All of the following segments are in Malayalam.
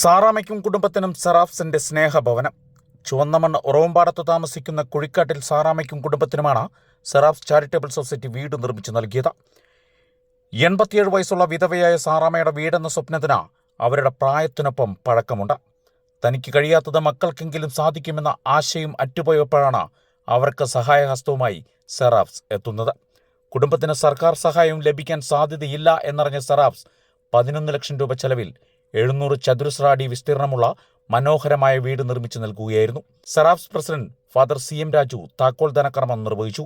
സാറാമയ്ക്കും കുടുംബത്തിനും സെറാഫ്സിന്റെ സ്നേഹഭവനം. ചുവന്നമണ്ണ് ഉറവമ്പാടത്ത് താമസിക്കുന്ന കുഴിക്കാട്ടിൽ സാറാമയ്ക്കും കുടുംബത്തിനുമാണ് സെറാഫ്സ് ചാരിറ്റബിൾ സൊസൈറ്റി വീട് നിർമ്മിച്ചു നൽകിയത്. എൺപത്തിയേഴ് വയസ്സുള്ള വിധവയായ സാറാമയുടെ വീടെന്ന സ്വപ്നത്തിന് അവരുടെ പ്രായത്തിനൊപ്പം പഴക്കമുണ്ട്. തനിക്ക് കഴിയാത്തത് മക്കൾക്കെങ്കിലും സാധിക്കുമെന്ന ആശയം അറ്റുപോയപ്പോഴാണ് അവർക്ക് സഹായഹസ്തവുമായി സെറാഫ്സ് എത്തുന്നത്. കുടുംബത്തിന് സർക്കാർ സഹായം ലഭിക്കാൻ സാധ്യതയില്ല എന്നറിഞ്ഞ സെറാഫ്സ് പതിനൊന്ന് ലക്ഷം രൂപ ചെലവിൽ എഴുന്നൂറ് ചതുരശ്ര അടി വിസ്തീർണമുള്ള മനോഹരമായ വീട് നിർമ്മിച്ചു നൽകുകയായിരുന്നു. Sarafs president father C M Raju താക്കോൽ ധനക്രമം നിർവഹിച്ചു.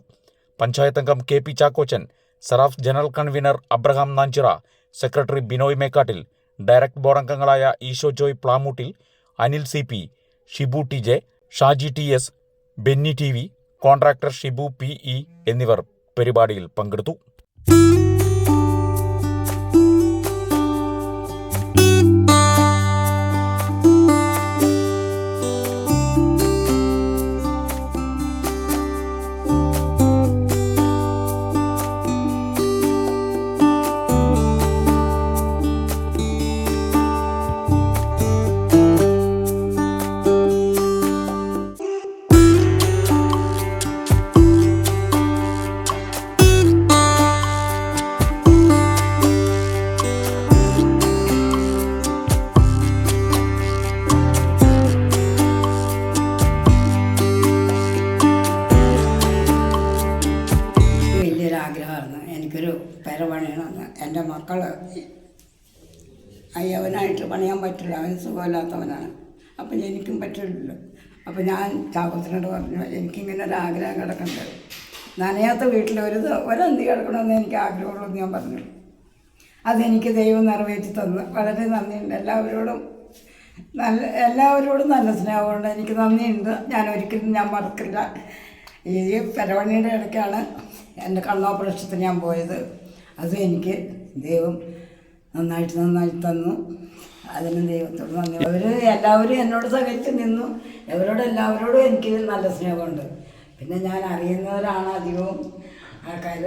പഞ്ചായത്ത് അംഗം K P Chakkochan Sarafs general convener Abraham Nanchira secretary Binoy Mekkattil direct board അംഗങ്ങളായ Esho Joy Plamoottil Anil C P Shibu T J Shaji T S Benny T V contractor Shibu P E എന്നിവർ പരിപാടിയിൽ പങ്കെടുത്തു. ആഗ്രഹമായിരുന്നു. എനിക്കൊരു പെര പണിയണമെന്ന്. എന്റെ മക്കൾ അയ്യവനായിട്ട് പണിയാൻ പറ്റില്ല. അവൻ സുഖമില്ലാത്തവനാണ്. അപ്പം എനിക്കും പറ്റില്ലല്ലോ. അപ്പം ഞാൻ ചാകോത്തിനോട് പറഞ്ഞു എനിക്കിങ്ങനെ ഒരു ആഗ്രഹം കിടക്കുന്നുണ്ട് നനയാത്ത വീട്ടിൽ ഒരു ഒരന്തി കിടക്കണമെന്ന് എനിക്ക് ആഗ്രഹമുള്ളൂ എന്ന് ഞാൻ പറഞ്ഞു. അതെനിക്ക് ദൈവം നിറവേറ്റി തന്നു. വളരെ നന്ദിയുണ്ട്. എല്ലാവരോടും നല്ല എല്ലാവരോടും നല്ല സ്നേഹമുണ്ട്. എനിക്ക് നന്ദിയുണ്ട്. ഞാൻ ഒരിക്കലും ഞാൻ മറക്കില്ല. ഈ പെരവണിയുടെ ഇടയ്ക്കാണ് എന്റെ കണ്ണോപ്പറേഷത്തിന് ഞാൻ പോയത്. അത് എനിക്ക് ദൈവം നന്നായിട്ട് നന്നായി തന്നു. അതിന് ദൈവത്തോട് നന്ദി. അവർ എല്ലാവരും എന്നോട് സഹകരിച്ച് നിന്നു. ഇവരോട് എല്ലാവരോടും എനിക്ക് നല്ല സ്നേഹമുണ്ട്. പിന്നെ ഞാൻ അറിയുന്നവരാണ് അധികവും ആൾക്കാർ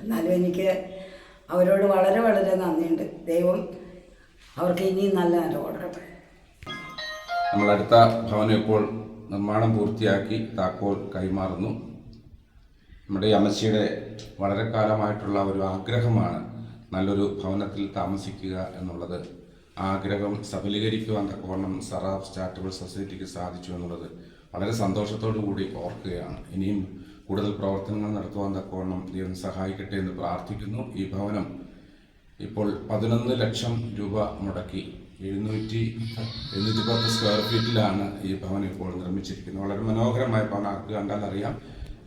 എന്നാലും എനിക്ക് അവരോട് വളരെ വളരെ നന്ദിയുണ്ട്. ദൈവം അവർക്ക് ഇനിയും നല്ല നല്ല കൊടുക്കട്ടെ. നമ്മൾ അടുത്ത ഭവനം ഇപ്പോൾ നിർമ്മാണം പൂർത്തിയാക്കി താക്കോൽ കൈമാറുന്നു. നമ്മുടെ അമ്മച്ചിയുടെ വളരെ കാലമായിട്ടുള്ള ഒരു ആഗ്രഹമാണ് നല്ലൊരു ഭവനത്തിൽ താമസിക്കുക എന്നുള്ളത്. ആഗ്രഹം സഫലീകരിക്കുവാൻ തക്കവണ്ണം സറാഫ് ചാരിറ്റബിൾ സൊസൈറ്റിക്ക് സാധിച്ചു എന്നുള്ളത് വളരെ സന്തോഷത്തോടു കൂടി ഓർക്കുകയാണ്. ഇനിയും കൂടുതൽ പ്രവർത്തനങ്ങൾ നടത്തുവാൻ തക്കവണ്ണം ദൈവം സഹായിക്കട്ടെ എന്ന് പ്രാർത്ഥിക്കുന്നു. ഈ ഭവനം ഇപ്പോൾ പതിനൊന്ന് ലക്ഷം രൂപ മുടക്കി എഴുന്നൂറ്റി എഴുന്നൂറ്റി പത്ത് സ്ക്വയർ ഫീറ്റിലാണ് ഈ ഭവനം ഇപ്പോൾ നിർമ്മിച്ചിരിക്കുന്നത്. വളരെ മനോഹരമായ ഭവനം ആർക്ക് കണ്ടാൽ അറിയാം.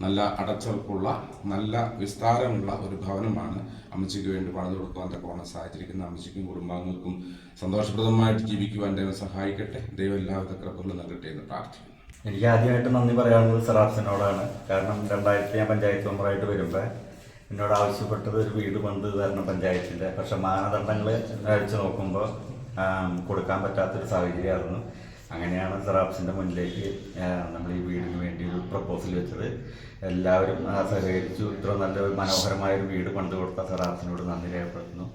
നല്ല അടച്ചുറപ്പുള്ള നല്ല വിസ്താരമുള്ള ഒരു ഭവനമാണ് അമ്മച്ചിക്ക് വേണ്ടി പണിത് കൊടുക്കുവാൻ തക്കവണ്ണം സാധിച്ചിരിക്കുന്നത് അമ്മച്ചിക്കും കുടുംബാംഗങ്ങൾക്കും സന്തോഷപ്രദമായിട്ട് ജീവിക്കുവാൻ ദൈവം സഹായിക്കട്ടെ. ദൈവം എല്ലാവിധ കൃപകളും നൽകട്ടെ എന്ന് പ്രാർത്ഥിക്കുന്നു. എനിക്ക് ആദ്യമായിട്ട് നന്ദി പറയാനുള്ളത് സെറാഫ്സിനോടാണ് കാരണം രണ്ടായിരത്തി ഞാൻ പഞ്ചായത്ത് മെമ്പറായിട്ട് വരുമ്പോൾ എന്നോട് ആവശ്യപ്പെട്ടത് ഒരു വീട് പണിത് തരണം പഞ്ചായത്തിന്റെ. പക്ഷെ മാനദണ്ഡങ്ങൾ വെച്ച് നോക്കുമ്പോൾ കൊടുക്കാൻ പറ്റാത്തൊരു സാഹചര്യമായിരുന്നു. അങ്ങനെയാണ് സെറാപ്സിന്റെ മുന്നിലേക്ക് നമ്മൾ ഈ വീടിന് വേണ്ടി ഒരു പ്രപ്പോസൽ വെച്ചത്. എല്ലാവരും സഹകരിച്ചു. ഇത്ര നല്ല മനോഹരമായ ഒരു വീട് പണിത് കൊടുത്ത സെറാപ്സിനോട് നന്ദി രേഖപ്പെടുത്തുന്നു.